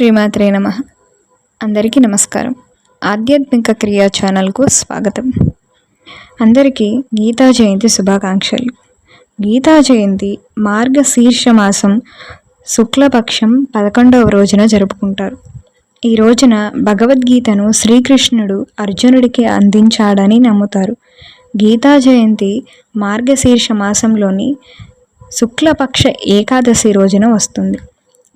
శ్రీమాత్రే నమ. అందరికీ నమస్కారం. ఆధ్యాత్మిక క్రియా ఛానల్కు స్వాగతం. అందరికీ గీతా జయంతి శుభాకాంక్షలు. గీతా జయంతి మార్గశీర్ష మాసం శుక్లపక్షం పదకొండవ రోజున జరుపుకుంటారు. ఈ రోజున భగవద్గీతను శ్రీకృష్ణుడు అర్జునుడికి అందించాడని నమ్ముతారు. గీతా జయంతి మార్గశీర్ష మాసంలోని శుక్లపక్ష ఏకాదశి రోజున వస్తుంది.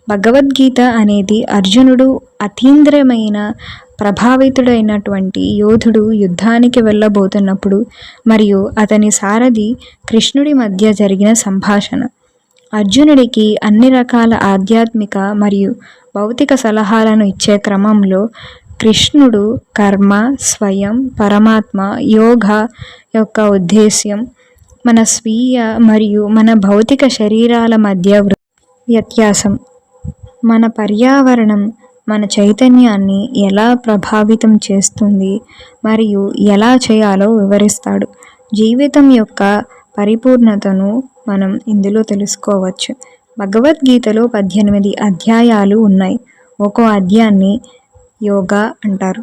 భగవద్గీత అనేది అర్జునుడు అతీంద్రమైన ప్రభావితుడైనటువంటి యోధుడు యుద్ధానికి వెళ్ళబోతున్నప్పుడు మరియు అతని సారథి కృష్ణుడి మధ్య జరిగిన సంభాషణ. అర్జునుడికి అన్ని రకాల ఆధ్యాత్మిక మరియు భౌతిక సలహాలను ఇచ్చే క్రమంలో కృష్ణుడు కర్మ స్వయం పరమాత్మ యోగ యొక్క ఉద్దేశ్యం మన స్వీయ మరియు మన భౌతిక శరీరాల మధ్య వ్యత్యాసం. మన పర్యావరణం మన చైతన్యాన్ని ఎలా ప్రభావితం చేస్తుంది మరియు ఎలా చేయాలో వివరిస్తాడు. జీవితం యొక్క పరిపూర్ణతను మనం ఇందులో తెలుసుకోవచ్చు. భగవద్గీతలో పద్దెనిమిది అధ్యాయాలు ఉన్నాయి. ఒక్కో అధ్యాయాన్ని యోగా అంటారు.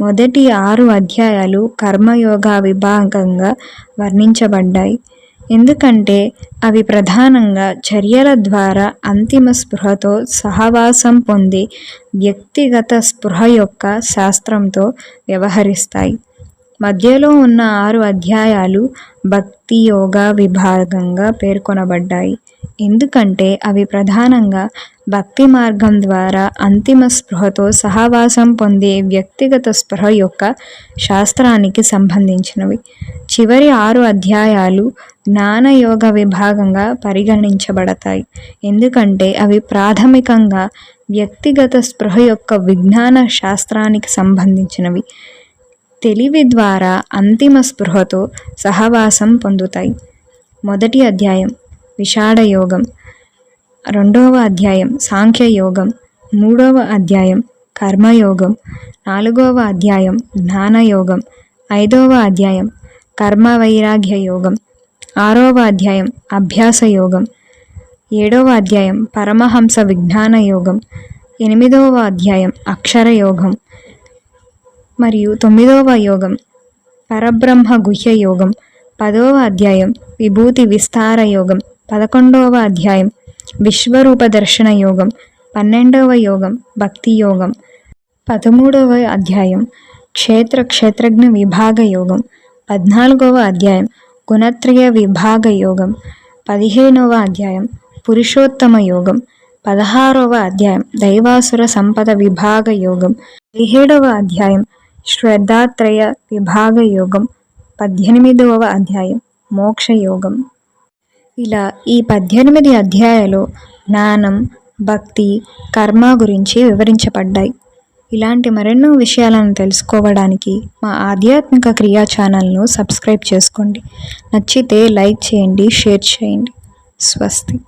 మొదటి ఆరు అధ్యాయాలు కర్మయోగా విభాగంగా వర్ణించబడ్డాయి. ఎందుకంటే అవి ప్రధానంగా చర్యల ద్వారా అంతిమ స్పృహతో సహవాసం పొంది వ్యక్తిగత స్పృహ యొక్క శాస్త్రంతో వ్యవహరిస్తాయి. మధ్యలో ఉన్న ఆరు అధ్యాయాలు భక్తి యోగా విభాగంగా పేర్కొనబడ్డాయి. ఎందుకంటే అవి ప్రధానంగా భక్తి మార్గం ద్వారా అంతిమ స్పృహతో సహవాసం పొందే వ్యక్తిగత స్పృహ యొక్క శాస్త్రానికి సంబంధించినవి. చివరి ఆరు అధ్యాయాలు జ్ఞానయోగ విభాగంగా పరిగణించబడతాయి. ఎందుకంటే అవి ప్రాథమికంగా వ్యక్తిగత స్పృహ యొక్క విజ్ఞాన శాస్త్రానికి సంబంధించినవి. తెలివి ద్వారా అంతిమ స్పృహతో సహవాసం పొందుతాయి. మొదటి అధ్యాయం విషాడయోగం రెండవ అధ్యాయం సాంఖ్యయోగం మూడవ అధ్యాయం కర్మయోగం నాలుగవ అధ్యాయం జ్ఞానయోగం ఐదవ అధ్యాయం కర్మ వైరాగ్య యోగం. ఆరవ అధ్యాయం అభ్యాస యోగం. ఏడవ అధ్యాయం పరమహంస విజ్ఞాన యోగం. ఎనిమిదవ అధ్యాయం అక్షర యోగం. మరియు తొమ్మిదవ యోగం పరబ్రహ్మ గుహ్య యోగం పదవ అధ్యాయం విభూతి విస్తార యోగం పదకొండవ అధ్యాయం విశ్వరూప దర్శన యోగం పన్నెండవ యోగం భక్తి యోగం పదమూడవ అధ్యాయం క్షేత్ర క్షేత్రజ్ఞ విభాగ యోగం పద్నాలుగవ అధ్యాయం గుణత్రయ విభాగ యోగం పదిహేనవ అధ్యాయం పురుషోత్తమ యోగం పదహారవ అధ్యాయం దైవాసుర సంపద విభాగ యోగం పదిహేడవ అధ్యాయం శ్రద్ధాత్రయ విభాగ యోగం పద్దెనిమిదవ అధ్యాయం మోక్షయోగం. ఇలా ఈ పద్దెనిమిది అధ్యాయాలు జ్ఞానం భక్తి కర్మ గురించి వివరించబడ్డాయి. ఇలాంటి మరెన్నో విషయాలను తెలుసుకోవడానికి మా ఆధ్యాత్మిక క్రియా ఛానల్ను సబ్స్క్రైబ్ చేసుకోండి. నచ్చితే లైక్ చేయండి షేర్ చేయండి. స్వస్తి.